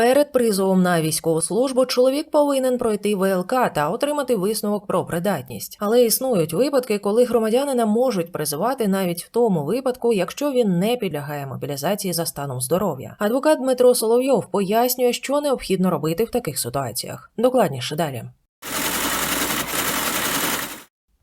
Перед призовом на військову службу чоловік повинен пройти ВЛК та отримати висновок про придатність. Але існують випадки, коли громадянина можуть призивати навіть в тому випадку, якщо він не підлягає мобілізації за станом здоров'я. Адвокат Дмитро Соловйов пояснює, що необхідно робити в таких ситуаціях. Докладніше далі.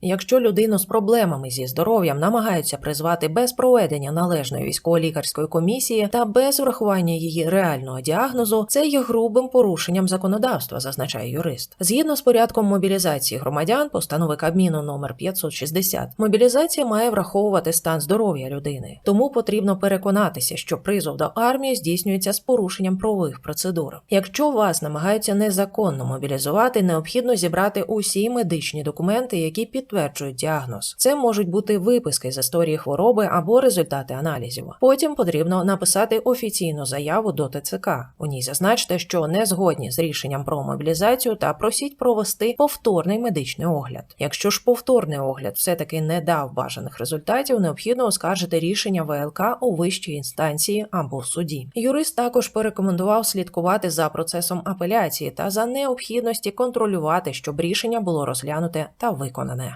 Якщо людину з проблемами зі здоров'ям намагаються призвати без проведення належної військово-лікарської комісії та без врахування її реального діагнозу, це є грубим порушенням законодавства, зазначає юрист. Згідно з порядком мобілізації громадян, постанови Кабміну номер 560, мобілізація має враховувати стан здоров'я людини. Тому потрібно переконатися, що призов до армії здійснюється з порушенням правових процедур. Якщо вас намагаються незаконно мобілізувати, необхідно зібрати усі медичні документи, які підтверджують діагноз. Це можуть бути виписки з історії хвороби або результати аналізів. Потім потрібно написати офіційну заяву до ТЦК. У ній зазначте, що не згодні з рішенням про мобілізацію та просіть провести повторний медичний огляд. Якщо ж повторний огляд все-таки не дав бажаних результатів, необхідно оскаржити рішення ВЛК у вищій інстанції або суді. Юрист також порекомендував слідкувати за процесом апеляції та за необхідності контролювати, щоб рішення було розглянуте та виконане.